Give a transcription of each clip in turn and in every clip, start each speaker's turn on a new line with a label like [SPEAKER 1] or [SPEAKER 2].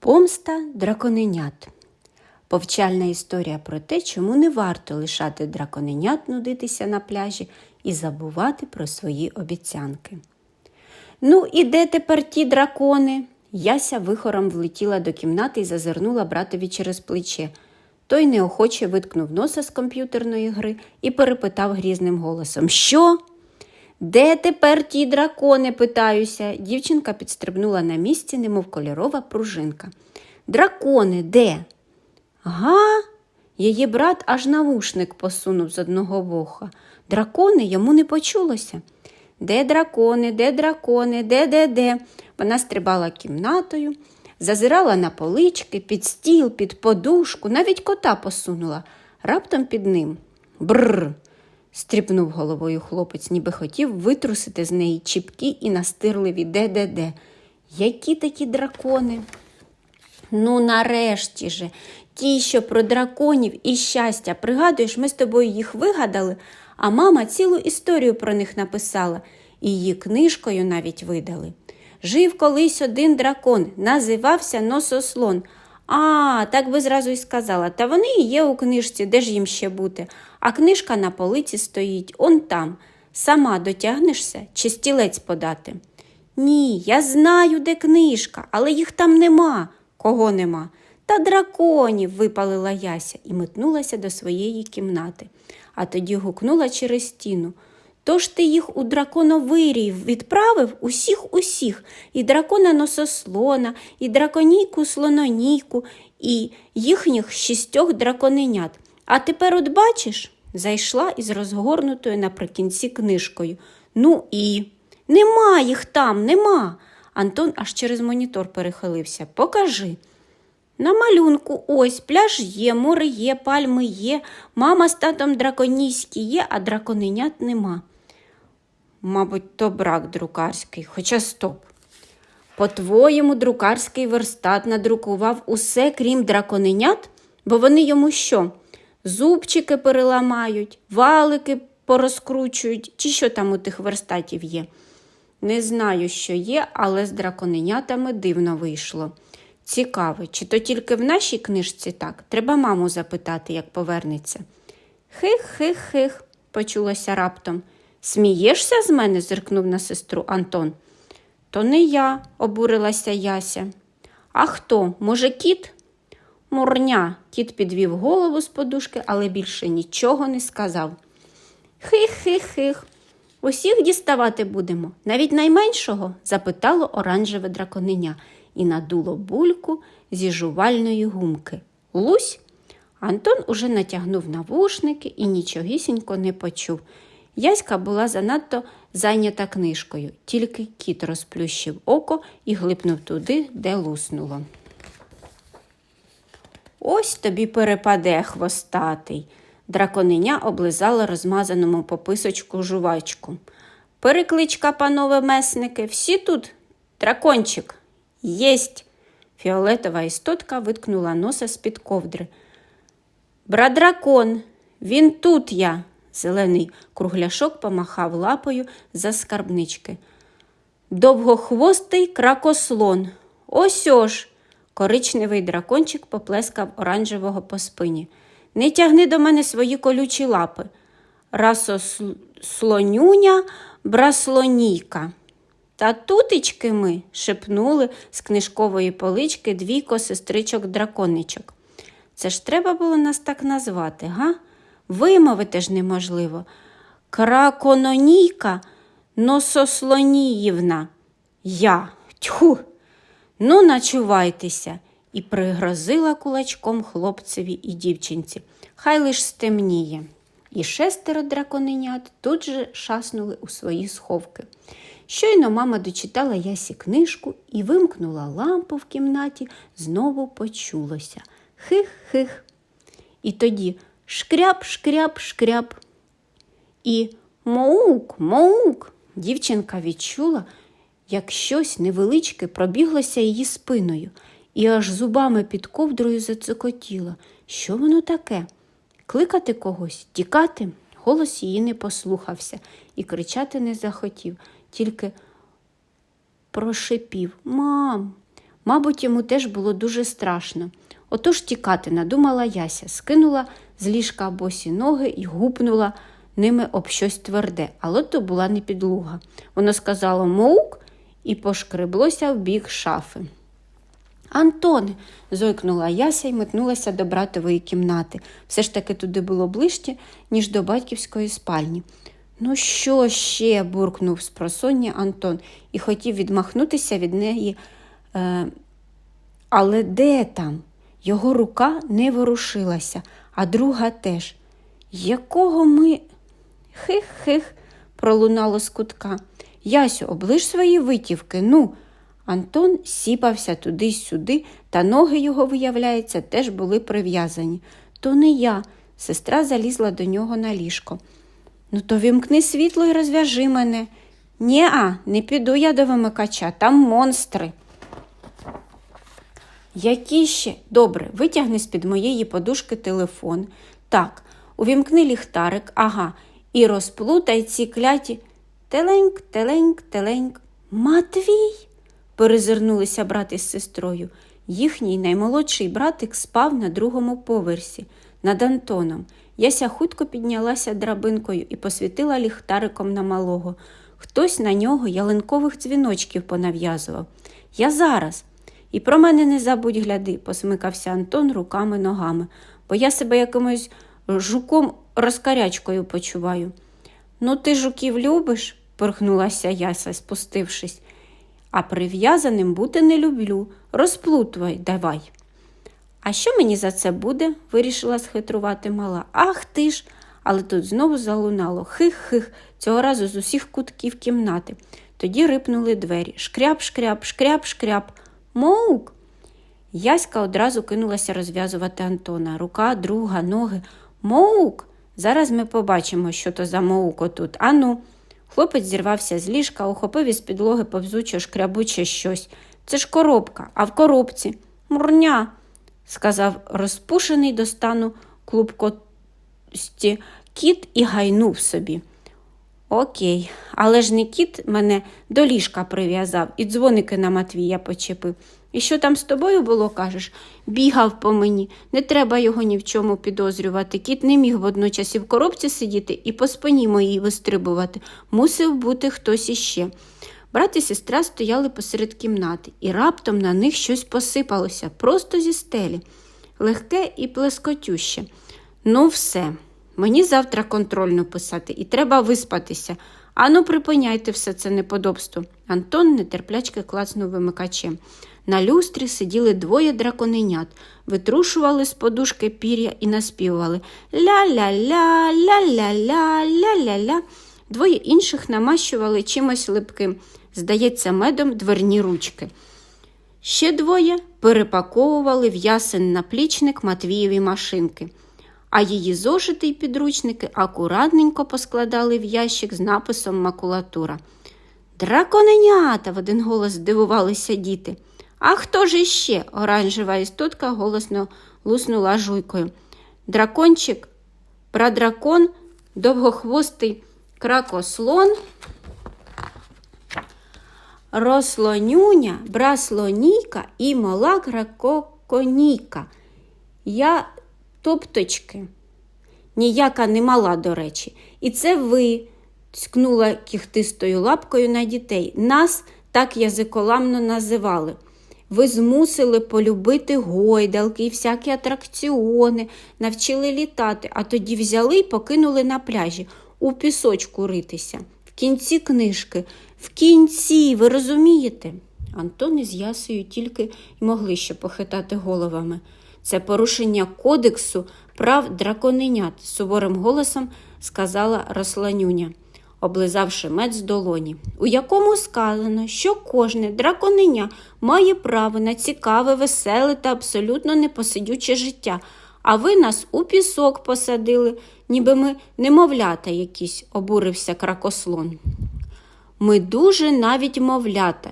[SPEAKER 1] Помста драконенят. Повчальна історія про те, чому не варто лишати драконенят нудитися на пляжі і забувати про свої обіцянки. Ну, і де тепер ті дракони? Яся вихором влетіла до кімнати і зазирнула братові через плече. Той неохоче виткнув носа з комп'ютерної гри і перепитав грізним голосом Що? Де тепер ті дракони? питаюся. Дівчинка підстрибнула на місці, немов кольорова пружинка. Дракони, де? Га? Її брат аж навушник посунув з одного вуха. Дракони йому не почулося. Де дракони, де дракони, де, де, де? Вона стрибала кімнатою, зазирала на полички, під стіл, під подушку, навіть кота посунула, раптом під ним. Бррр. Стріпнув головою хлопець, ніби хотів витрусити з неї чіпкі і настирливі де-де-де. Які такі дракони? Ну, нарешті же, ті, що про драконів і щастя, пригадуєш, ми з тобою їх вигадали, а мама цілу історію про них написала, і її книжкою навіть видали. Жив колись один дракон, називався Носослон. А, так би зразу й сказала. Та вони і є у книжці, де ж їм ще бути. А книжка на полиці стоїть, он там. Сама дотягнешся чи стілець подати? Ні, я знаю, де книжка, але їх там нема. Кого нема? Та драконів, випалила Яся і метнулася до своєї кімнати, а тоді гукнула через стіну. Тож ти їх у драконовирів відправив усіх усіх, і дракона носослона, і драконійку слононійку, і їхніх шістьох драконенят. А тепер, от бачиш, зайшла із розгорнутою наприкінці книжкою. Ну і нема їх там, нема. Антон аж через монітор перехилився. Покажи. На малюнку ось пляж є, море є, пальми є, мама з татом драконійські є, а драконенят нема. Мабуть, то брак друкарський, хоча стоп. По-твоєму, друкарський верстат надрукував усе, крім драконенят, бо вони йому що? Зубчики переламають, валики порозкручують, чи що там у тих верстатів є. Не знаю, що є, але з драконенятами дивно вийшло. Цікаво, чи то тільки в нашій книжці так? Треба маму запитати, як повернеться. Хих-хих-хих, почулося раптом. Смієшся з мене? зиркнув на сестру Антон. То не я, обурилася Яся. А хто? Може, кіт? Мурня, кіт підвів голову з подушки, але більше нічого не сказав. Хих-хих-хих. Усіх діставати будемо, навіть найменшого? запитало оранжеве драконеня і надуло бульку зі жувальної гумки. Лусь? Антон уже натягнув навушники і нічогісінько не почув. Яська була занадто зайнята книжкою, тільки кіт розплющив око і глипнув туди, де луснуло. Ось тобі перепаде хвостатий. Драконеня облизала розмазаному пописочку жувачку. Перекличка, панове месники, всі тут? Дракончик. Єсть. Фіолетова істотка виткнула носа з-під ковдри. Брадракон, він тут я. Зелений кругляшок помахав лапою за скарбнички. Довгохвостий кракослон. Осьо ж. Коричневий дракончик поплескав оранжевого по спині. Не тягни до мене свої колючі лапи. Расослонюня, браслонійка. Та тутечки ми, шепнули з книжкової полички двійко сестричок драконичок. Це ж треба було нас так назвати, га? Вимовити ж неможливо. Кракононійка Носослоніївна. Я. Тьху. Ну, начувайтеся, і пригрозила кулачком хлопцеві і дівчинці. Хай лиш стемніє. І шестеро драконенят тут же шаснули у свої сховки. Щойно мама дочитала ясі книжку і вимкнула лампу в кімнаті, знову почулося хих-хих. І тоді шкряп, шкряп, шкряп. І моук, моук. Дівчинка відчула, як щось невеличке пробіглося її спиною, і аж зубами під ковдрою зацокотіла. Що воно таке? Кликати когось, тікати? Голос її не послухався і кричати не захотів, тільки прошипів Мам, Мабуть, йому теж було дуже страшно. Отож тікати надумала Яся, скинула з ліжка босі ноги і гупнула ними об щось тверде, але то була не підлуга. Воно сказало мовк і пошкреблося в бік шафи. Антоне, зойкнула Яся і метнулася до братової кімнати. Все ж таки туди було ближче, ніж до батьківської спальні. Ну, що ще? буркнув з просоння Антон і хотів відмахнутися від неї. Е, але де там? Його рука не ворушилася, а друга теж. Якого ми. Хих-хих, пролунало з кутка. Ясю, оближ свої витівки, ну. Антон сіпався туди й сюди, та ноги його, виявляється, теж були прив'язані. То не я. Сестра залізла до нього на ліжко. Ну, то вімкни світло і розв'яжи мене. Нє-а, не піду я до вимикача, там монстри. Які ще? Добре, витягни з-під моєї подушки телефон. Так, увімкни ліхтарик, ага, і розплутай ці кляті. Теленьк, теленьк, теленьк. Матвій. перезирнулися брат із сестрою. Їхній наймолодший братик спав на другому поверсі, над Антоном. Яся хутко піднялася драбинкою і посвітила ліхтариком на малого. Хтось на нього ялинкових дзвіночків понав'язував. Я зараз. І про мене не забудь гляди, посмикався Антон руками ногами, бо я себе якимось жуком розкарячкою почуваю. Ну, ти жуків любиш? порхнулася яся, спустившись. А прив'язаним бути не люблю. Розплутувай давай. А що мені за це буде? вирішила схитрувати мала. Ах ти ж. Але тут знову залунало хих-хих, цього разу з усіх кутків кімнати. Тоді рипнули двері. Шкряп-шкряп, шкряп-шкряп. Моук. Яська одразу кинулася розв'язувати Антона. Рука, друга, ноги. Моук. Зараз ми побачимо, що то за моук отут. Ану. Хлопець зірвався з ліжка, ухопив із підлоги повзуче шкрябуче щось. Це ж коробка, а в коробці. Мурня, сказав розпушений до стану клубкості кіт і гайнув собі. Окей, але ж не кіт мене до ліжка прив'язав і дзвоники на Матвія почепив. І що там з тобою було, кажеш? Бігав по мені, не треба його ні в чому підозрювати. Кіт не міг водночас і в коробці сидіти і по спині моїй вистрибувати. Мусив бути хтось іще. Брат і сестра стояли посеред кімнати, і раптом на них щось посипалося, просто зі стелі, легке і плескотюще. Ну, все. Мені завтра контрольну писати і треба виспатися. Ану, припиняйте все це неподобство. Антон нетерплячки клацнув вимикачем. На люстрі сиділи двоє драконенят, витрушували з подушки пір'я і наспівували ля-ля-ля, ля-ля-ля, ля-ля-ля. Двоє інших намащували чимось липким, здається, медом дверні ручки. Ще двоє перепаковували в ясен наплічник Матвієві машинки а її зошити й підручники акуратненько поскладали в ящик з написом макулатура. Драконенята, в один голос здивувалися діти. А хто ж іще? оранжева істотка голосно луснула жуйкою. Дракончик, прадракон, довгохвостий кракослон, рослонюня, браслонійка і мала кракоконійка. Я топточки. Ніяка не мала, до речі. І це ви, ткнула кіхтистою лапкою на дітей. Нас так язиколамно називали. Ви змусили полюбити гойдалки і всякі атракціони, навчили літати, а тоді взяли і покинули на пляжі у пісочку ритися. В кінці книжки, в кінці, ви розумієте? Антон із Ясою тільки й могли ще похитати головами. Це порушення кодексу прав драконенят, суворим голосом сказала Росланюня, облизавши мед з долоні, у якому сказано, що кожне драконеня має право на цікаве, веселе та абсолютно непосидюче життя, а ви нас у пісок посадили, ніби ми немовлята якісь, обурився кракослон. Ми дуже навіть мовлята,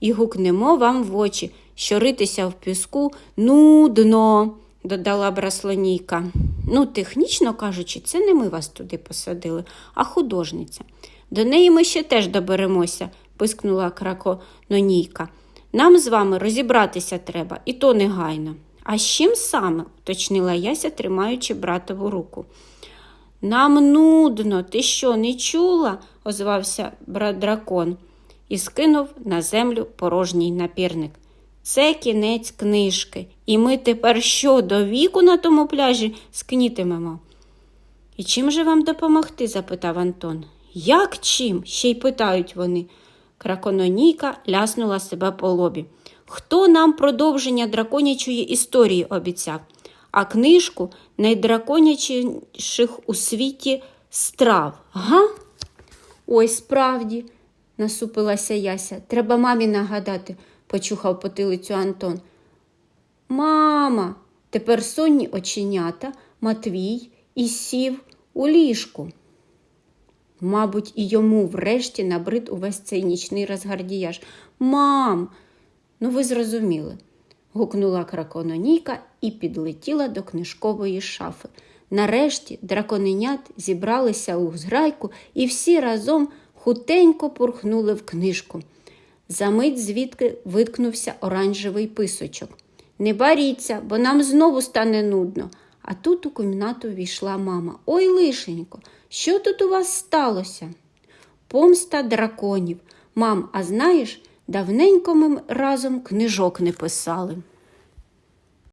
[SPEAKER 1] і гукнемо вам в очі що ритися в піску нудно, додала браслонійка. Ну, технічно кажучи, це не ми вас туди посадили, а художниця. До неї ми ще теж доберемося, пискнула кракононійка. Нам з вами розібратися треба, і то негайно. А з чим саме? уточнила Яся, тримаючи братову руку. Нам нудно, ти що, не чула? озвався брат дракон і скинув на землю порожній напірник. Це кінець книжки, і ми тепер що, до віку на тому пляжі скнітимемо? І чим же вам допомогти? запитав Антон. Як чим? ще й питають вони. Кракононіка ляснула себе по лобі. Хто нам продовження драконячої історії обіцяв, а книжку найдраконячіших у світі страв, га? Ой, справді, насупилася Яся. Треба мамі нагадати, почухав потилицю Антон. Мама, тепер сонні оченята, Матвій і сів у ліжку. Мабуть, і йому врешті набрид увесь цей нічний розгардіяж. Мам, ну ви зрозуміли, гукнула кракононіка і підлетіла до книжкової шафи. Нарешті драконенят зібралися у зграйку і всі разом хутенько пурхнули в книжку. Замить звідки виткнувся оранжевий писочок. Не баріться, бо нам знову стане нудно. А тут у кімнату війшла мама. Ой, лишенько, що тут у вас сталося? Помста драконів. Мам, а знаєш, давненько ми разом книжок не писали.